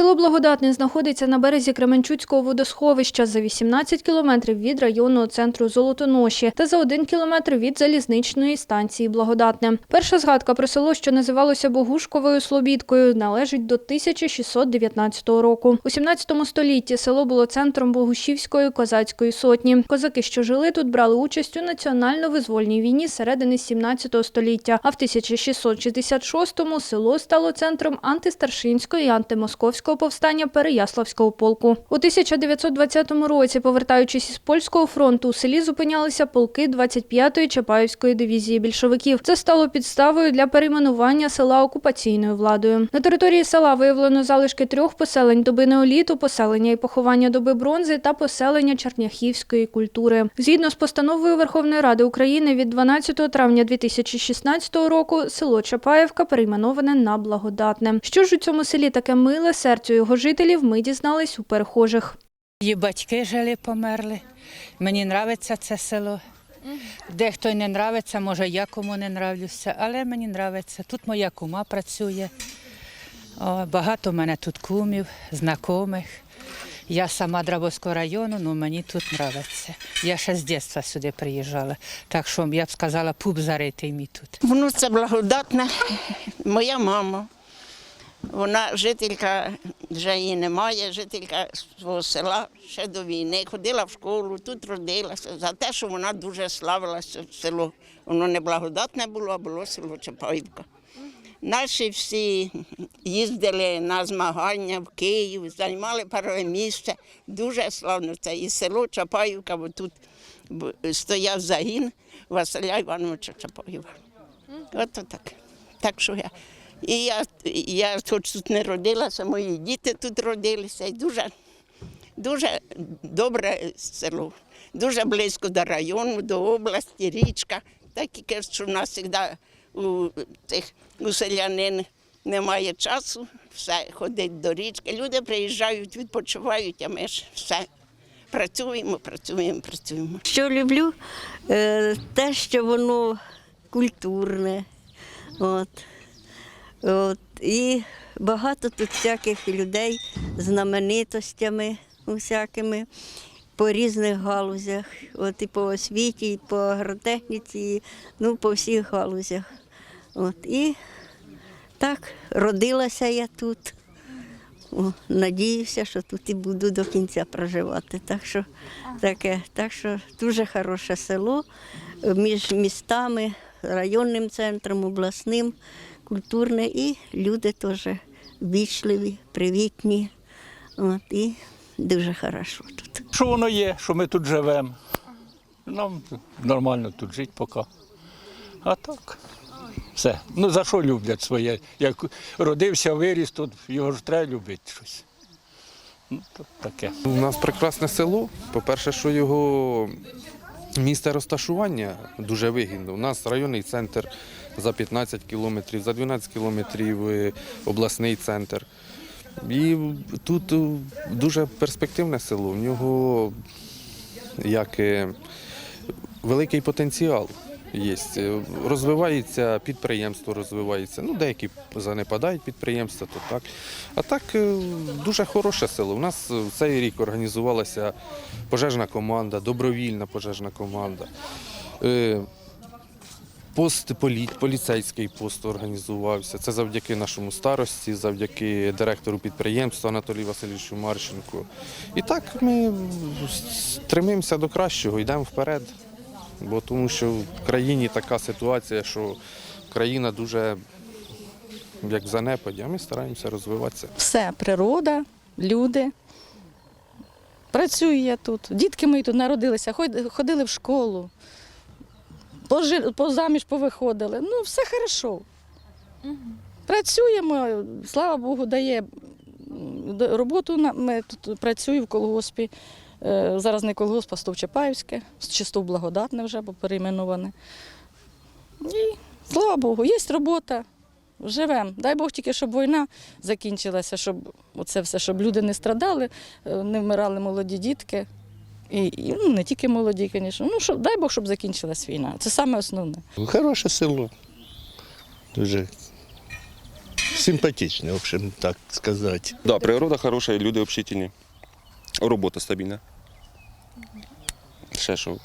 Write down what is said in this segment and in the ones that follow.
Село Благодатне знаходиться на березі Кременчуцького водосховища за 18 кілометрів від районного центру Золотоноші та за 1 кілометр від залізничної станції Благодатне. Перша згадка про село, що називалося Богушковою Слобідкою, належить до 1619 року. У 17 столітті село було центром Богушівської козацької сотні. Козаки, що жили тут, брали участь у національно-визвольній війні середини 17 століття, а в 1666-му село стало центром антистаршинського і антимосковського повстання Переяславського полку. У 1920 році, повертаючись із польського фронту, у селі зупинялися полки 25-ї Чапаївської дивізії більшовиків. Це стало підставою для перейменування села окупаційною владою. На території села виявлено залишки трьох поселень доби неоліту, поселення і поховання доби бронзи та поселення черняхівської культури. Згідно з постановою Верховної Ради України від 12 травня 2016 року село Чапаївка перейменоване на благодатне. Що ж у цьому селі таке миле серцю його жителів, ми дізнались у перехожих. Її батьки жили, померли. Мені подобається це село. Дехто не подобається, може я кому не нравлюся, але мені подобається. Тут моя кума працює. О, багато в мене тут кумів, знайомих. Я сама Драбовського району, але мені тут подобається. Я ще з дитинства сюди приїжджала. Так що я б сказала, пуп заритий мій тут. Внуця благодатна, моя мама. Вона жителька, вже її немає, жителька свого села ще до війни. Ходила в школу, тут родилася за те, що вона дуже славилася в село. Воно не благодатне було, а було село Чапаївка. Наші всі їздили на змагання в Київ, займали перше місце. Дуже славно це. І село Чапаївка, бо тут стояв загін Василя Івановича Чапаєва. От так. Так що я. І я, я хоч тут не родилася, мої діти тут родилися. І дуже, дуже добре село. Дуже близько до району, до області, річка. Так і що в нас завжди у цих у селянин немає часу, все ходить до річки. Люди приїжджають, відпочивають, а ми ж все працюємо, працюємо, працюємо. Що люблю? Е, те, що воно культурне. От. От. І багато тут всяких людей, знаменитостями усякими по різних галузях. От і по освіті, і по агротехніці, і, ну, по всіх галузях. От. І так, родилася я тут. О, надіюся, що тут і буду до кінця проживати. Так що, таке, так що дуже хороше село е, між містами, районним центром, обласним, культурне, і люди теж вічливі, привітні. От, і дуже хорошо тут. Що воно є, що ми тут живемо. Нам нормально тут жити поки. А так. Все. Ну за що люблять своє? Як родився, виріс, тут його ж треба любити щось. Ну, то таке. У нас прекрасне село. По-перше, що його місце розташування дуже вигідно. У нас районний центр за 15 кілометрів, за 12 кілометрів е, обласний центр. І тут е, дуже перспективне село. В нього як е, великий потенціал є. Розвивається підприємство, розвивається. Ну, деякі занепадають підприємства, то так. А так дуже хороше село. У нас цей рік організувалася пожежна команда, добровільна пожежна команда. Пост полі, поліцейський пост організувався. Це завдяки нашому старості, завдяки директору підприємства Анатолію Васильовичу Марченку. І так ми стремимося до кращого, йдемо вперед. Бо тому що в країні така ситуація, що країна дуже як в занепаді, а ми стараємося розвиватися. Все, природа, люди. Працюю я тут. Дітки мої тут народилися, ход- ходили в школу, позаміж повиходили. Ну, все хорошо. Працюємо, слава Богу, дає роботу. Ми тут працюю в колгоспі. Е, Зараз не колгосп, а Стовчапаївське, чисто благодатне вже, бо перейменоване. І слава Богу, є робота. Живемо. Дай Бог тільки, щоб війна закінчилася, щоб оце все, щоб люди не страдали, е, не вмирали молоді дітки. І, і ну, не тільки молоді, звісно. Ну, щоб, дай Бог, щоб закінчилась війна. Це саме основне. Хороше село. Дуже симпатичный, в общем, так сказать. Да, природа хороша, люди общительні. Робота стабільна. Ще що.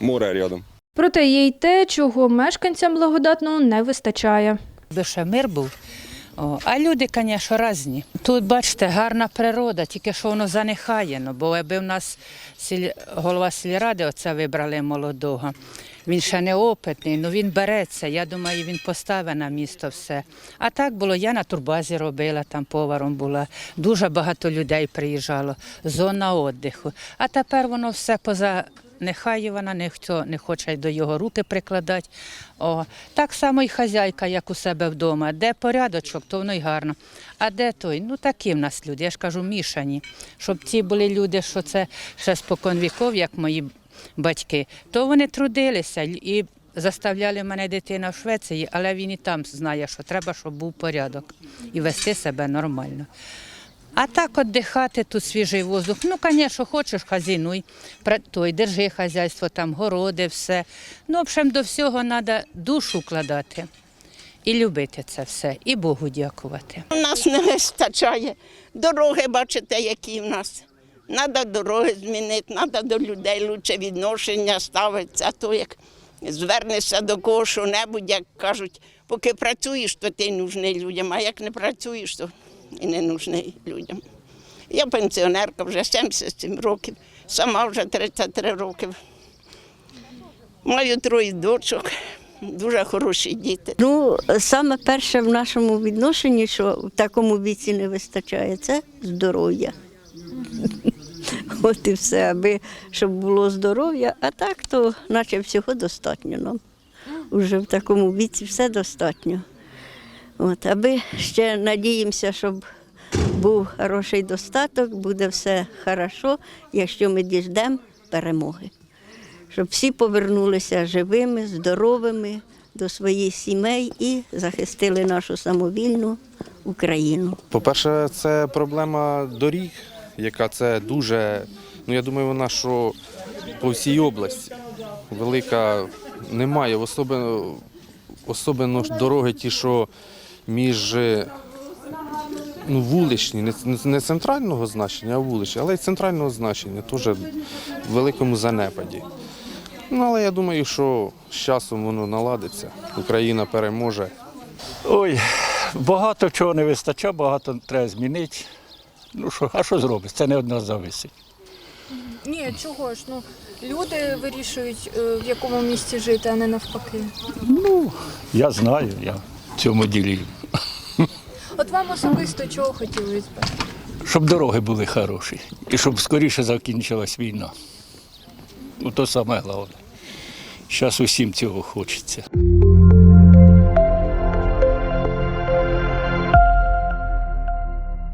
Море рядом. Проте є й те, чого мешканцям благодатного не вистачає. Би ще мир був. О, а люди, звісно, різні. Тут, бачите, гарна природа, тільки що воно занехає. Ну, бо якби в нас сіль... голова сільради оце вибрали молодого. Він ще не опитний, ну він береться. Я думаю, він поставить на місто все. А так було, я на турбазі робила, там поваром була. Дуже багато людей приїжджало, зона віддиху. А тепер воно все поза. Нехай вона ніхто не хоче до його руки прикладати. О, так само і хазяйка, як у себе вдома. Де порядочок, то воно й гарно. А де той? Ну такі в нас люди, я ж кажу, мішані. Щоб ті були люди, що це ще спокон віков, як мої батьки, то вони трудилися і заставляли мене дитина в Швеції, але він і там знає, що треба, щоб був порядок і вести себе нормально. А так віддихати, тут свіжий воздух. Ну, звісно, хочеш, хазінуй, той, держи хазяйство, там городи, все. Ну, в общем, до всього треба душу вкладати і любити це все, і Богу дякувати. У нас не вистачає. Дороги, бачите, які в нас. Треба дороги змінити, треба до людей лучше відношення ставитися. То як звернешся до кого що-небудь, як кажуть, поки працюєш, то ти нужний людям, а як не працюєш, то і не нужний людям. Я пенсіонерка, вже 77 років, сама вже 33 роки. Маю троє дочок, дуже хороші діти. Ну, саме перше в нашому відношенні, що в такому віці не вистачає, це здоров'я. От і все, аби щоб було здоров'я, а так, то наче всього достатньо нам. Уже в такому віці все достатньо. От, аби ще надіємося, щоб був хороший достаток, буде все хорошо, якщо ми діждемо перемоги. Щоб всі повернулися живими, здоровими до своїх сімей і захистили нашу самовільну Україну. По-перше, це проблема доріг, яка це дуже, ну я думаю, вона що по всій області велика немає. Особливо, особливо дороги ті, що між ну, вуличні, не, не- не центрального значення, а вуличні, але й центрального значення, теж в великому занепаді. Ну, але я думаю, що з часом воно наладиться, Україна переможе. Ой, багато чого не вистачає, багато треба змінити. Ну що, а що зробиш? Це не одна зависить. Ні, чого ж? Ну люди вирішують, е, в якому місті жити, а не навпаки. Ну, я знаю, я в цьому ділі. От вам особисто чого хотілося б? Щоб дороги були хороші і щоб скоріше закінчилась війна. Ну, то саме головне. Зараз усім цього хочеться.